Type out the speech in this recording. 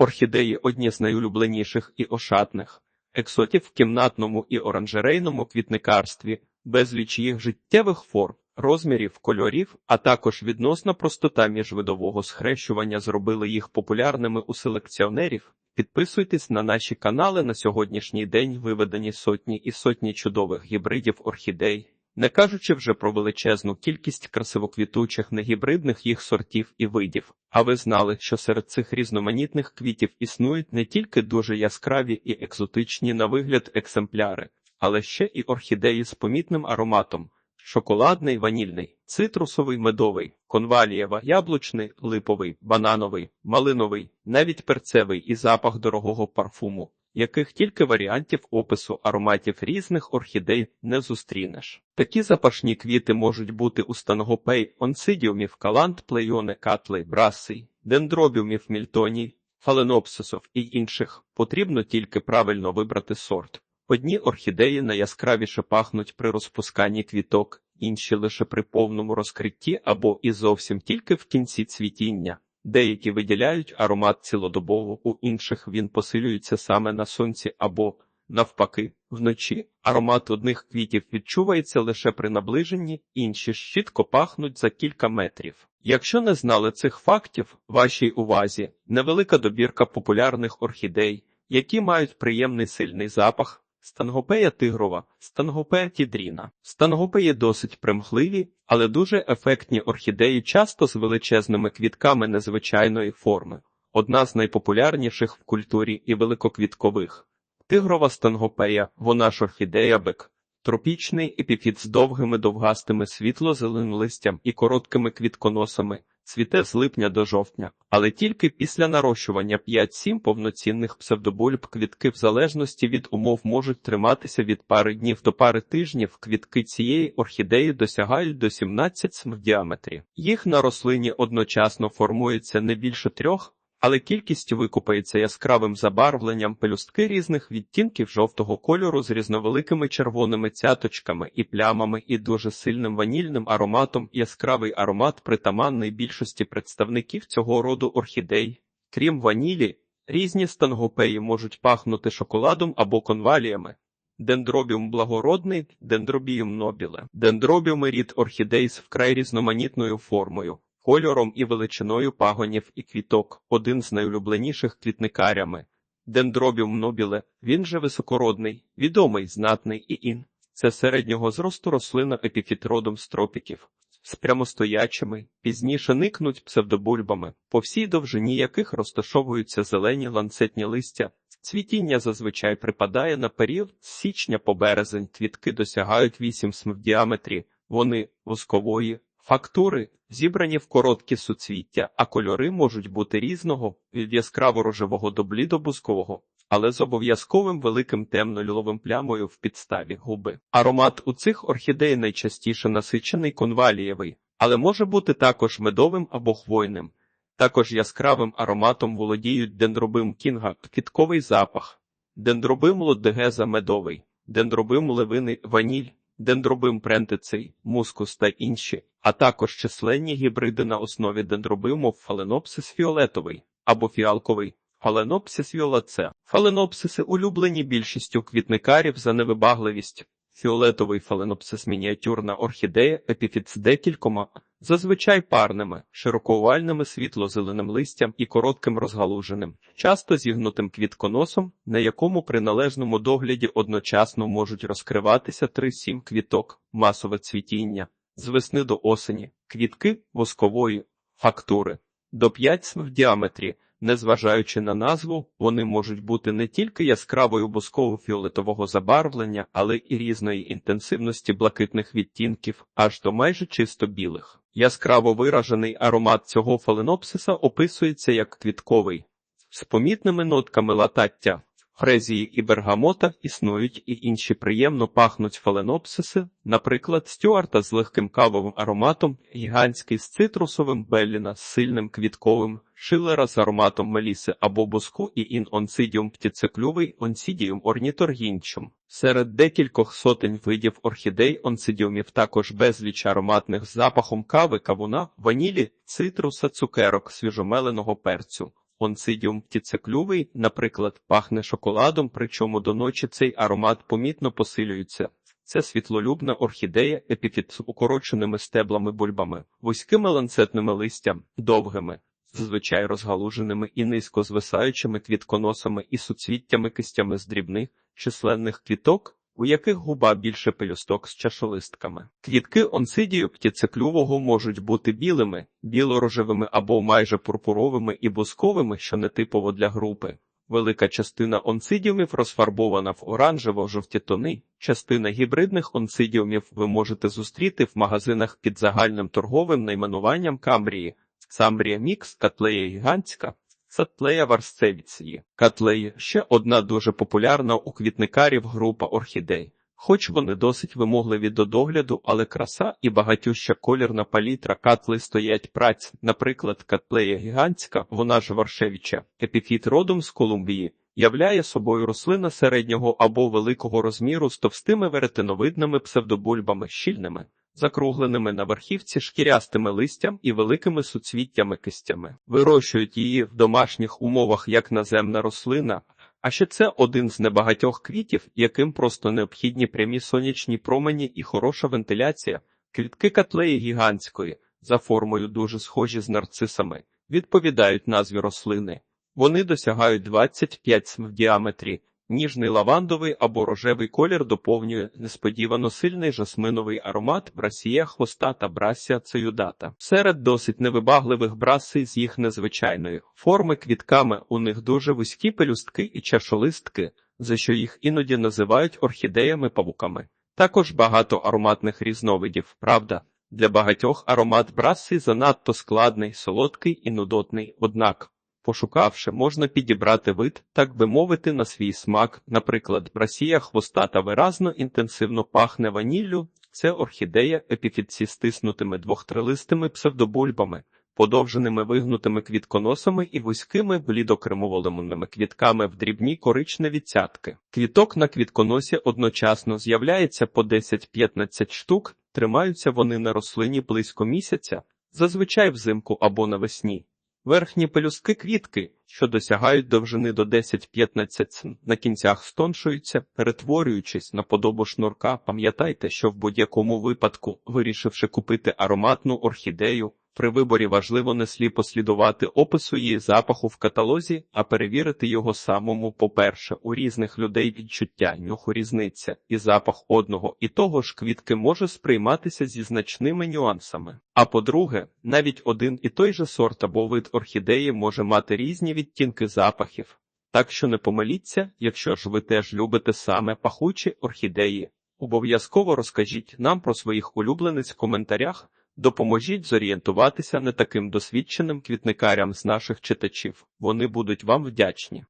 Орхідеї одні з найулюбленіших і ошатних. Ексотів в кімнатному і оранжерейному квітникарстві, безліч їх життєвих форм, розмірів, кольорів, а також відносна простота міжвидового схрещування зробили їх популярними у селекціонерів. Підписуйтесь на наші канали. На сьогоднішній день виведені сотні і сотні чудових гібридів орхідей, не кажучи вже про величезну кількість красивоквітучих негібридних їх сортів і видів. А ви знали, що серед цих різноманітних квітів існують не тільки дуже яскраві і екзотичні на вигляд екземпляри, але ще і орхідеї з помітним ароматом. Шоколадний, ванільний, цитрусовий, медовий, конвалієва, яблучний, липовий, банановий, малиновий, навіть перцевий і запах дорогого парфуму, яких тільки варіантів опису ароматів різних орхідей не зустрінеш. Такі запашні квіти можуть бути у стангопей, онсидіумів, калант, плейони, катли, брасий, дендробіумів, мільтоній, фаленопсисов і інших. Потрібно тільки правильно вибрати сорт. Одні орхідеї найяскравіше пахнуть при розпусканні квіток, інші лише при повному розкритті або і зовсім тільки в кінці цвітіння. Деякі виділяють аромат цілодобово, у інших він посилюється саме на сонці або, навпаки, вночі. Аромат одних квітів відчувається лише при наближенні, інші ж чітко пахнуть за кілька метрів. Якщо не знали цих фактів, вашій увазі невелика добірка популярних орхідей, які мають приємний сильний запах. Стангопея тигрова, стангопея тідріна. Стангопеї досить примхливі, але дуже ефектні орхідеї, часто з величезними квітками незвичайної форми. Одна з найпопулярніших в культурі і великоквіткових. Тигрова стангопея, вона ж орхідея бек. Тропічний епіфіт з довгими довгастими світло-зеленим листям і короткими квітконосами, цвіте з липня до жовтня, але тільки після нарощування 5-7 повноцінних псевдобульб квітки в залежності від умов можуть триматися від пари днів до пари тижнів. Квітки цієї орхідеї досягають до 17 см в діаметрі. Їх на рослині одночасно формується не більше трьох. Але кількість викупається яскравим забарвленням пелюстки різних відтінків жовтого кольору з різновеликими червоними цяточками і плямами і дуже сильним ванільним ароматом. Яскравий аромат притаманний більшості представників цього роду орхідей. Крім ванілі, різні стангопеї можуть пахнути шоколадом або конваліями. Дендробіум благородний, дендробіум нобіле. Дендробіуми рід орхідей з вкрай різноманітною формою кольором і величиною пагонів і квіток, один з найулюбленіших квітникарями. Дендробіум нобіле, він же високородний, відомий, знатний і ін. Це середнього зросту рослина епіфіт родом з тропіків, з прямостоячими, пізніше никнуть псевдобульбами, по всій довжині яких розташовуються зелені ланцетні листя. Цвітіння зазвичай припадає на період з січня по березень, квітки досягають 8 см в діаметрі, вони воскової, Фактури зібрані в короткі суцвіття, а кольори можуть бути різного від яскраво рожевого до блідобускового, але з обов'язковим великим темно-ліловим плямою в підставі губи. Аромат у цих орхідей найчастіше насичений конвалієвий, але може бути також медовим або хвойним. Також яскравим ароматом володіють дендробим кінга, квітковий запах, дендробим лодегеза медовий, дендробим левини ваніль дендробим прентицей, мускус та інші, а також численні гібриди на основі дендробиму фаленопсис фіолетовий або фіалковий. Фаленопсис віолаце. Фаленопсиси улюблені більшістю квітникарів за невибагливість. Фіолетовий фаленопсис мініатюрна орхідея епіфіт з декількома, зазвичай парними, широкоувальними світло-зеленим листям і коротким розгалуженим, часто зігнутим квітконосом, на якому при належному догляді одночасно можуть розкриватися 3-7 квіток, масове цвітіння, з весни до осені, квітки воскової фактури до 5 см в діаметрі. Незважаючи на назву, вони можуть бути не тільки яскравою бусково-фіолетового забарвлення, але і різної інтенсивності блакитних відтінків, аж до майже чисто білих. Яскраво виражений аромат цього фаленопсиса описується як квітковий, з помітними нотками латаття. Фрезії і бергамота існують і інші приємно пахнуть фаленопсиси, наприклад, стюарта з легким кавовим ароматом, гігантський з цитрусовим белліна з сильним квітковим, шилера з ароматом меліси або буску і ін онсидіум птіцеклювий онсидіум орніторгінчум. Серед декількох сотень видів орхідей онсидіумів також безліч ароматних з запахом кави, кавуна, ванілі, цитруса, цукерок, свіжомеленого перцю. Онцидіум птіцеклювий, наприклад, пахне шоколадом, причому до ночі цей аромат помітно посилюється. Це світлолюбна орхідея епіфіт з укороченими стеблами бульбами, вузькими ланцетними листям, довгими, зазвичай розгалуженими і низько звисаючими квітконосами і суцвіттями кистями з дрібних, численних квіток, у яких губа більше пелюсток з чашолистками. Квітки онцидію птіцеклювого можуть бути білими, біло-рожевими або майже пурпуровими і бусковими, що не типово для групи. Велика частина онцидіумів розфарбована в оранжево-жовті тони. Частина гібридних онцидіумів ви можете зустріти в магазинах під загальним торговим найменуванням Камбрії, Самбрія Мікс, Катлея Гігантська, Сатлея Варсцевіції. Катлеї – ще одна дуже популярна у квітникарів група орхідей. Хоч вони досить вимогливі до догляду, але краса і багатюща колірна палітра катли стоять праць, наприклад, катлея гігантська, вона ж Варшевича, епіфіт родом з Колумбії, являє собою рослина середнього або великого розміру з товстими веретиновидними псевдобульбами щільними, закругленими на верхівці шкірястими листям і великими суцвіттями кистями. Вирощують її в домашніх умовах як наземна рослина, а ще це один з небагатьох квітів, яким просто необхідні прямі сонячні промені і хороша вентиляція. Квітки котлеї гігантської, за формою дуже схожі з нарцисами, відповідають назві рослини. Вони досягають 25 см в діаметрі. Ніжний лавандовий або рожевий колір доповнює несподівано сильний жасминовий аромат брасія хвоста та брасія цеюдата. Серед досить невибагливих брасий з їх незвичайної форми квітками у них дуже вузькі пелюстки і чашолистки, за що їх іноді називають орхідеями-павуками. Також багато ароматних різновидів, правда. Для багатьох аромат браси занадто складний, солодкий і нудотний, однак Пошукавши, можна підібрати вид, так би мовити, на свій смак. Наприклад, брасія хвостата виразно інтенсивно пахне ваніллю. Це орхідея епіфіт зі стиснутими двохтрилистими псевдобульбами, подовженими вигнутими квітконосами і вузькими блідокремоволимонними квітками в дрібні коричневі цятки. Квіток на квітконосі одночасно з'являється по 10-15 штук, тримаються вони на рослині близько місяця, зазвичай взимку або навесні. Верхні пелюстки квітки, що досягають довжини до 10-15 см, на кінцях стоншуються, перетворюючись на подобу шнурка. Пам'ятайте, що в будь-якому випадку, вирішивши купити ароматну орхідею, при виборі важливо не сліпо слідувати опису її запаху в каталозі, а перевірити його самому. По-перше, у різних людей відчуття нюху різниця, і запах одного і того ж квітки може сприйматися зі значними нюансами. А по-друге, навіть один і той же сорт або вид орхідеї може мати різні відтінки запахів. Так що не помиліться, якщо ж ви теж любите саме пахучі орхідеї. Обов'язково розкажіть нам про своїх улюблениць в коментарях. Допоможіть зорієнтуватися не таким досвідченим квітникарям з наших читачів. Вони будуть вам вдячні.